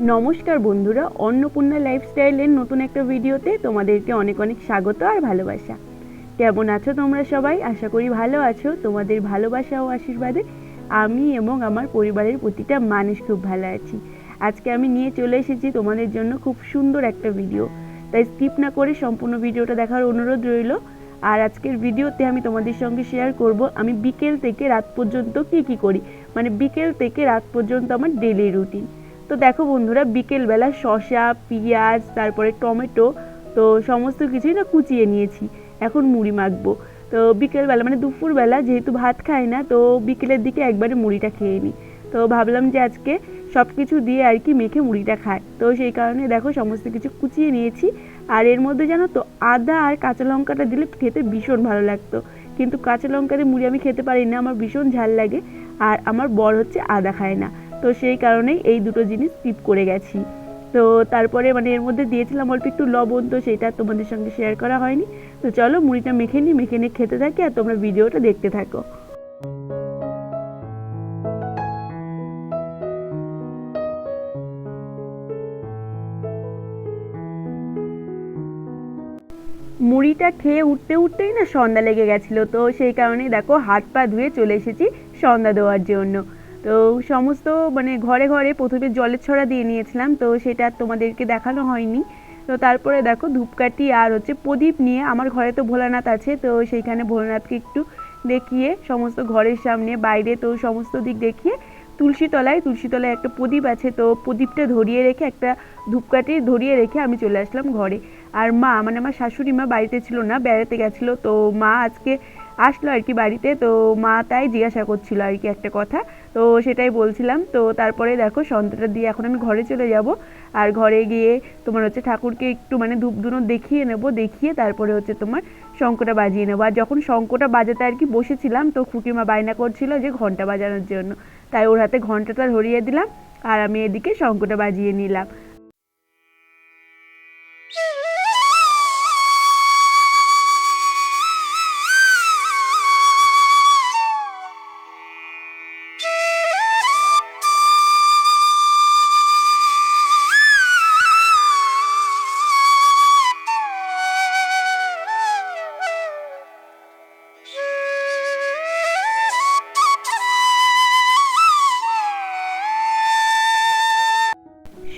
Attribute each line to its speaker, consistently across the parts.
Speaker 1: নমস্কার বন্ধুরা, অন্নপূর্ণা লাইফস্টাইলের নতুন একটা ভিডিওতে তোমাদেরকে অনেক অনেক স্বাগত আর ভালোবাসা। কেমন আছো তোমরা সবাই? আশা করি ভালো আছো। তোমাদের ভালোবাসা ও আশীর্বাদে আমি এবং আমার পরিবারের প্রতিটা মানুষ খুব ভালো আছি। আজকে আমি নিয়ে চলে এসেছি তোমাদের জন্য খুব সুন্দর একটা ভিডিও। তাই স্কিপ না করে সম্পূর্ণ ভিডিওটা দেখার অনুরোধ রইল। আর আজকের ভিডিওতে আমি তোমাদের সঙ্গে শেয়ার করব, আমি বিকেল থেকে রাত পর্যন্ত কি কি করি? মানে বিকেল থেকে রাত পর্যন্ত আমার ডেলি রুটিন তো দেখো বন্ধুরা, বিকেলবেলা শসা, পেঁয়াজ, তারপরে টমেটো, তো সমস্ত কিছুই না কুচিয়ে নিয়েছি। এখন মুড়ি মাখবো। তো বিকেলবেলা মানে দুপুরবেলা যেহেতু ভাত খাই না, তো বিকেলের দিকে একবারে মুড়িটা খেয়ে নিই। তো ভাবলাম যে আজকে সব কিছু দিয়ে আর কি মেখে মুড়িটা খায়। তো সেই কারণে দেখো সমস্ত কিছু কুচিয়ে নিয়েছি। আর এর মধ্যে জানো তো, আদা আর কাঁচা লঙ্কাটা দিলে খেতে ভীষণ ভালো লাগতো। কিন্তু কাঁচা লঙ্কা দিয়ে মুড়ি আমি খেতে পারি না, আমার ভীষণ ঝাল লাগে। আর আমার বর হচ্ছে আদা খায় না। তো সেই কারণেই এই দুটো জিনিস স্কিপ করে গেছি। তো তারপরে মানে এর মধ্যে দিয়েছিলাম অল্প একটু লবণ, তো সেটা তোমাদের সঙ্গে শেয়ার করা হয়নি। তো চলো মুড়িটা মেখে নিই, মেখে নিয়ে খেতে থাকি আর তোমরা ভিডিওটা দেখতে থাকো। মুড়িটা খেয়ে উঠতে উঠতেই না সন্ধ্যা লেগে গেছিল। তো সেই কারণে দেখো হাত পা ধুয়ে চলে এসেছি সন্ধ্যা দেওয়ার জন্য। তো সমস্ত মানে ঘরে ঘরে প্রথমে জলের ছড়া দিয়ে নিয়েছিলাম, তো সেটা তোমাদেরকে দেখানো হয়নি। তো তারপরে দেখো ধূপকাঠি আর হচ্ছে প্রদীপ নিয়ে, আমার ঘরে তো ভোলানাথ আছে, তো সেইখানে ভোলানাথকে একটু দেখিয়ে সমস্ত ঘরের সামনে, বাইরে তো সমস্ত দিক দেখিয়ে তুলসী তলায় তুলসী তলায় একটা প্রদীপ আছে, তো প্রদীপটা ধরিয়ে রেখে, একটা ধূপকাঠি ধরিয়ে রেখে আমি চলে আসলাম ঘরে। আর মা মানে আমার শাশুড়ি মা বাড়িতে ছিল না, বেড়াতে গেছিল, তো মা আজকে আসলো আর কি বাড়িতে, তো মা তাই জিজ্ঞাসা করছিল আর কি একটা কথা, তো সেটাই বলছিলাম, তো তারপরে দেখো সন্ধ্যাটা দিয়ে এখন আমি ঘরে চলে যাব, আর ঘরে গিয়ে তোমার হচ্ছে ঠাকুরকে একটু মানে ধূপ ধুনো দেখিয়ে নেব, দেখিয়ে তারপরে হচ্ছে তোমার শঙ্কটা বাজিয়ে নেব, আর যখন শঙ্কটা বাজাতে আর কি বসেছিলাম, তো খুকিমা বায়না করছিল যে ঘণ্টা বাজানোর জন্য, তাই ওর হাতে ঘন্টাটা ধরিয়ে দিলাম, আর আমি এদিকে শঙ্কটা বাজিয়ে নিলাম।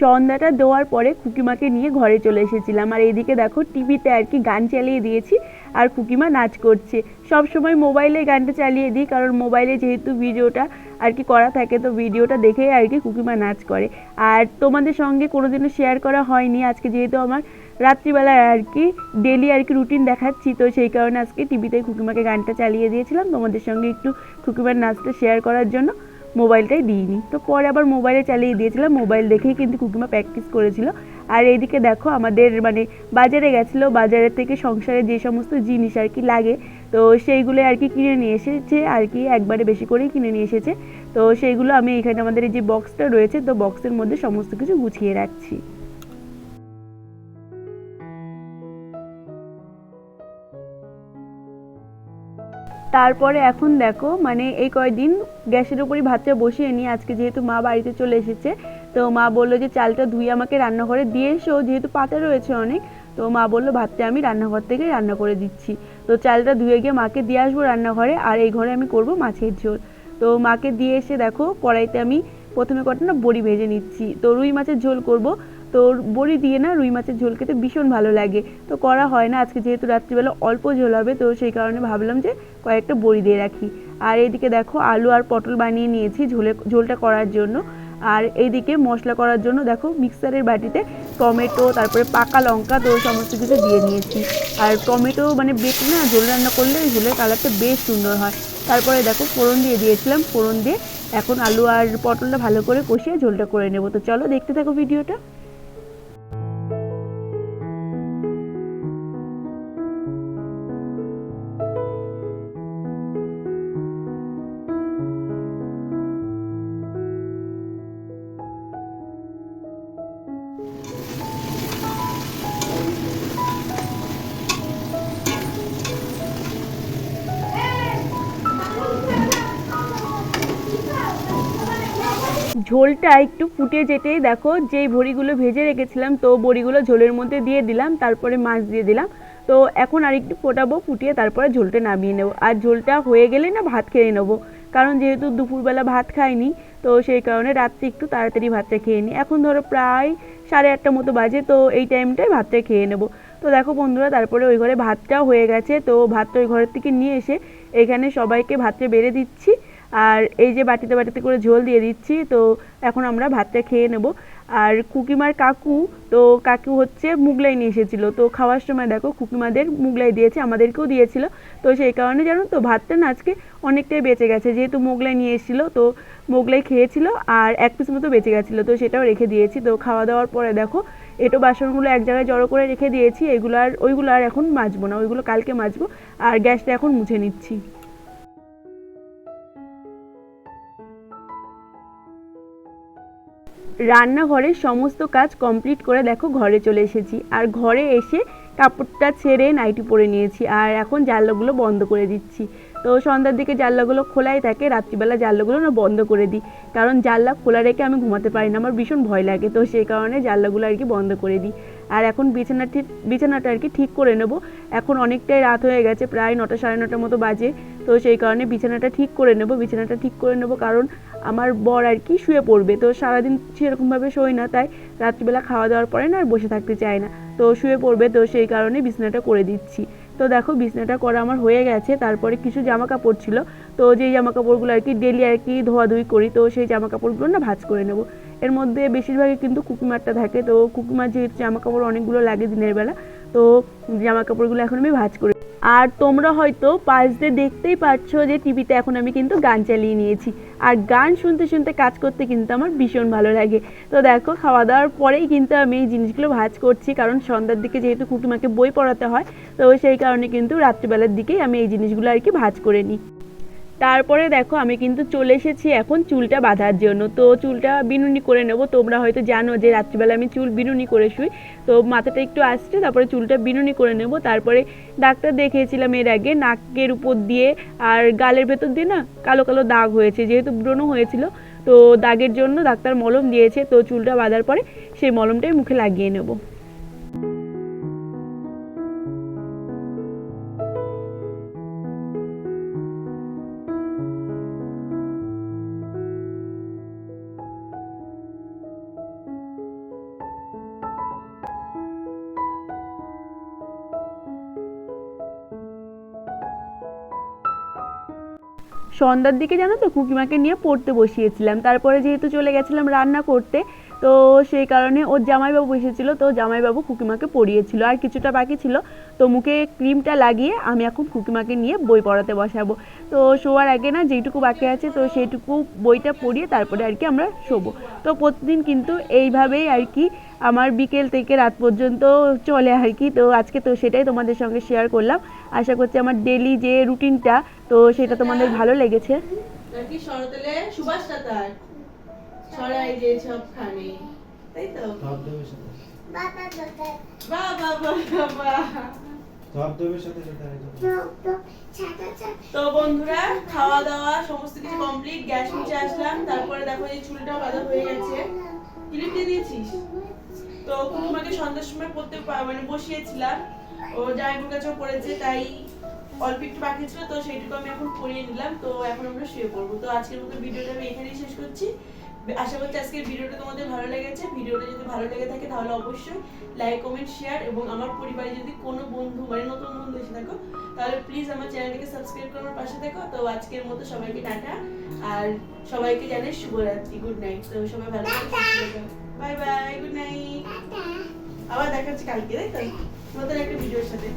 Speaker 1: সন্ধ্যাটা দেওয়ার পরে খুকিমাকে নিয়ে ঘরে চলে এসেছিলাম। আর এদিকে দেখো টিভিতে আর কি গান চালিয়ে দিয়েছি আর খুকিমা নাচ করছে। সব সময় মোবাইলে গানটা চালিয়ে দিই, কারণ মোবাইলে যেহেতু ভিডিওটা আর কি করা থাকে, তো ভিডিওটা দেখেই আর কি খুকিমা নাচ করে। আর তোমাদের সঙ্গে কোনোদিনও শেয়ার করা হয়নি, আজকে যেহেতু আমার রাত্রিবেলায় আর কি ডেলি আর কি রুটিন দেখাচ্ছি, তো সেই কারণে আজকে টিভিতে খুকিমাকে গানটা চালিয়ে দিয়েছিলাম। তোমাদের সঙ্গে একটু খুকিমার নাচটা শেয়ার করার জন্য। মোবাইলটাই দিইনি। তো পরে আবার মোবাইলে চালিয়ে দিয়েছিলাম, মোবাইল দেখেই কিন্তু কুকিমা প্র্যাকটিস করেছিল। আর এইদিকে দেখো আমাদের মানে বাজারে গেছিল বাজারের থেকে সংসারে যে সমস্ত জিনিস আর কি লাগে, তো সেইগুলো আর কি কিনে নিয়ে এসেছে আর কি, একবারে বেশি করেই কিনে নিয়ে এসেছে। তো সেইগুলো আমি এখানে আমাদের এই যে বক্সটা রয়েছে, তো বক্সের মধ্যে সমস্ত কিছু গুছিয়ে রাখছি। তারপরে এখন দেখো মানে এই কয়দিন গ্যাসের উপরই ভাতটা বসিয়ে নিয়ে আজকে যেহেতু মা বাড়িতে চলে এসেছে, তো মা বলল যে চালটা ধুয়ে আমাকে রান্নাঘরে দিয়ে এসো, যেহেতু পাতা রয়েছে অনেক, তো মা বলল ভাতটা আমি রান্নাঘর থেকে রান্না করে দিচ্ছি। তো চালটা ধুয়ে গিয়ে মাকে দিয়ে আসব রান্নাঘরে, আর এই ঘরে আমি করব মাছের ঝোল। তো মাকে দিয়ে এসে দেখো কড়াইতে আমি প্রথমে কটা না বড়ি ভেজে নিচ্ছি। তো রুই মাছের ঝোল করব তো বড়ি দিয়ে না রুই মাছের ঝোল খেতে ভীষণ ভালো লাগে। তো করা হয় না, আজকে যেহেতু রাত্রিবেলা অল্প ঝোল হবে, তো সেই কারণে ভাবলাম যে কয়েকটা বড়ি দিয়ে রাখি। আর এইদিকে দেখো, আলু আর পটল বানিয়ে নিয়েছি ঝোলে, ঝোলটা করার জন্য। আর এইদিকে মশলা করার জন্য দেখো, মিক্সারের বাটিতে টমেটো, তারপরে পাকা লঙ্কা, তো সমস্ত কিছু দিয়ে নিয়েছি। আর টমেটো মানে বেটে না, ঝোল রান্না করলে ঝোলের কালারটা বেশ সুন্দর হয়। তারপরে দেখো, ফোড়ন দিয়ে দিয়েছিলাম, ফোড়ন দিয়ে এখন আলু আর পটলটা ভালো করে কষিয়ে ঝোলটা করে নেব। তো চলো দেখতে থাকো ভিডিওটা। ঝোলটা একটু ফুটে যেতেই দেখো, যেই বড়িগুলো ভেজে রেখেছিলাম, তো বড়িগুলো ঝোলের মধ্যে দিয়ে দিলাম, তারপরে মাছ দিয়ে দিলাম। তো এখন আর একটু ফোটাবো, ফুটিয়ে তারপরে ঝোলটা নামিয়ে নেব। আর ঝোলটা হয়ে গেলে না ভাত খেয়ে নেব, কারণ যেহেতু দুপুরবেলা ভাত খাইনি, তো সেই কারণে রাত্রে একটু তাড়াতাড়ি ভাতটা খেয়ে নিই। এখন ধরো প্রায় সাড়ে আটটা মতো বাজে, তো এই টাইমটায় ভাতটা খেয়ে নেব। তো দেখো বন্ধুরা, তারপরে ওই ঘরে ভাতটাও হয়ে গেছে, তো ভাতটা ওই ঘরের থেকে নিয়ে এসে এখানে সবাইকে ভাতটা বেড়ে দিচ্ছি। আর এই যে বাটিতে বাটিতে করে ঝোল দিয়ে দিচ্ছি, তো এখন আমরা ভাতটা খেয়ে নেব। আর কুকিমার কাকু, তো কাকু হচ্ছে মুগলাই নিয়ে এসেছিল। তো খাওয়ার সময় দেখো কুকিমাদের মুগলাই দিয়েছে, আমাদেরকেও দিয়েছিল। তো সেই কারণে জানো তো ভাতটা না আজকে অনেকটাই বেঁচে গেছে। যেহেতু মোগলাই নিয়ে এসেছিল, তো মোগলাই খেয়েছিল আর এক পিস মতো বেঁচে গেছিল, তো সেটাও রেখে দিয়েছি। তো খাওয়া দাওয়ার পরে দেখো, এটো বাসনগুলো এক জায়গায় জড়ো করে রেখে দিয়েছি, এগুলো আর ওইগুলো আর এখন মাজবো না, ওইগুলো কালকে মাজবো। আর গ্যাসটা এখন মুছে নিচ্ছি। রান্নাঘরের সমস্ত কাজ কমপ্লিট করে দেখো ঘরে চলে এসেছি। আর ঘরে এসে কাপড়টা ছেড়ে নাইটি পরে নিয়েছি। আর এখন জানলাগুলো বন্ধ করে দিচ্ছি। তো সন্ধ্যার দিকে জানলাগুলো খোলাই থাকে, রাত্রিবেলা জানলাগুলো না বন্ধ করে দিই। কারণ জানলা খোলা রেখে আমি ঘুমাতে পারি না, আমার ভীষণ ভয় লাগে। তো সেই কারণে জানলাগুলো আর কি বন্ধ করে দিই। আর এখন বিছানা ঠিক, বিছানাটা আর কি ঠিক করে নেব। এখন অনেকটাই রাত হয়ে গেছে, প্রায় নটা সাড়ে নটার মতো বাজে। তো সেই কারণে বিছানাটা ঠিক করে নেব, বিছানাটা ঠিক করে নেব। কারণ আমার বর আর কি শুয়ে পড়বে। তো সারাদিন সেরকমভাবে শোয় না, তাই রাত্রিবেলা খাওয়া দাওয়ার পরে না আর বসে থাকতে চায় না। তো শুয়ে পড়বে, তো সেই কারণে বিছানাটা করে দিচ্ছি। তো দেখো বিছানাটা করা আমার হয়ে গেছে, তারপরে কিছু জামা কাপড় ছিল। তো যেই জামা কাপড়গুলো আর কি ডেলি আর কি ধোয়াধুই করি, তো সেই জামা কাপড়গুলো না ভাজ করে নেব। এর মধ্যে বেশিরভাগই কিন্তু কুকিমারটা থাকে, তো কুকিমার যেহেতু জামা কাপড় অনেকগুলো লাগে দিনের বেলা, তো জামা কাপড়গুলো এখন আমি ভাজ করে আর তোমরা হয়তো পাশ দিয়ে দেখতেই পাচ্ছ যে টিভিতে এখন আমি কিন্তু গান চালিয়ে নিয়েছি। আর গান শুনতে শুনতে কাজ করতে কিন্তু আমার ভীষণ ভালো লাগে। তো দেখো, খাওয়া দাওয়ার পরেই কিন্তু আমি এই জিনিসগুলো ভাজ করছি, কারণ সন্ধ্যার দিকে যেহেতু কুটুমাকে বই পড়াতে হয়, তো সেই কারণে কিন্তু রাত্রিবেলার দিকেই আমি এই জিনিসগুলো আর কি ভাজ করে নিই। তারপরে দেখো আমি কিন্তু চলে এসেছি এখন চুলটা বাঁধার জন্য। তো চুলটা বিনুনি করে নেব। তোমরা হয়তো জানো যে রাত্রিবেলা আমি চুল বিনুনি করে শুই। তো মাথাটা একটু আসছে, তারপরে চুলটা বিনুনি করে নেব। তারপরে ডাক্তার দেখিয়েছিলাম এর আগে নাকের উপর দিয়ে আর গালের ভেতর দিয়ে না কালো কালো দাগ হয়েছে, যেহেতু ব্রণ হয়েছিল। তো দাগের জন্য ডাক্তার মলম দিয়েছে। তো চুলটা বাঁধার পরে সেই মলমটাই মুখে লাগিয়ে নেব। সন্ধ্যার দিকে জানো তো কুকিমাকে নিয়ে পড়তে বসিয়েছিলাম। তারপরে যেহেতু চলে গেছিলাম রান্না করতে তো সেই কারণে ওর জামাইবাবু এসেছিল, তো জামাইবাবু কুকিমাকে পড়িয়েছিল। আর কিছুটা বাকি ছিল, তো মুখে ক্রিমটা লাগিয়ে আমি এখন কুকিমাকে নিয়ে বই পড়াতে বসাবো। তো শোয়ার আগে না যেইটুকু বাকি আছে, তো সেইটুকু বইটা পড়িয়ে তারপরে আর কি আমরা শোবো। তো প্রতিদিন কিন্তু এইভাবেই আর কি আমার বিকেল থেকে রাত পর্যন্ত চলে আর কি। তো আজকে তো সেটাই তোমাদের সঙ্গে শেয়ার করলাম। আশা করছি আমার ডেলি যে রুটিনটা তো সেটা তোমাদের ভালো লেগেছে।
Speaker 2: শরতেলে সুভাষটা তার। ছড়াই যে সবখানে। তাই তো?
Speaker 3: ধবধবের সাথে। ধবধবের সাথে সাথে
Speaker 2: তো। বন্ধুরা খাওয়া দাওয়া সমস্ত কিছু কমপ্লিট গ্যাস মুছে আসলাম। তারপরে দেখো এই চুলটাও বাঁধা হয়ে গেছে। ক্লিপ দিয়ে দিয়েছিস? তো কুকুমাকে সন্ধ্যার সময় পড়তে মানে বসিয়েছিলাম। ও জামাইবুর কাছেও পড়েছে তাই অল্প একটু বাকি ছিল তো সেইটুকু আমি এখন পরিয়ে নিলাম। তো এখন আমরা শুয়ে পড়ব। তো আজকের মতো ভিডিওটা আমি এখানেই শেষ করছি। আশা করছি আজকের ভিডিওটা তোমাদের ভালো লেগেছে। ভিডিওটা যদি ভালো লেগে থাকে তাহলে অবশ্যই লাইক কমেন্ট শেয়ার এবং আমার পরিবারে যদি কোনো বন্ধু মানে নতুন বন্ধু এসে থাকো তাহলে প্লিজ আমার চ্যানেলটাকে সাবস্ক্রাইব করে আমার পাশে দেখো তো আজকের মতো সবাইকে টাটা আর সবাইকে জানাই শুভরাত্রি। গুড নাইট তো সবাই ভালো বাই বাই গুড নাইট আবার দেখা হচ্ছে কালকে তাই তো? নতুন একটা ভিডিওর সাথে।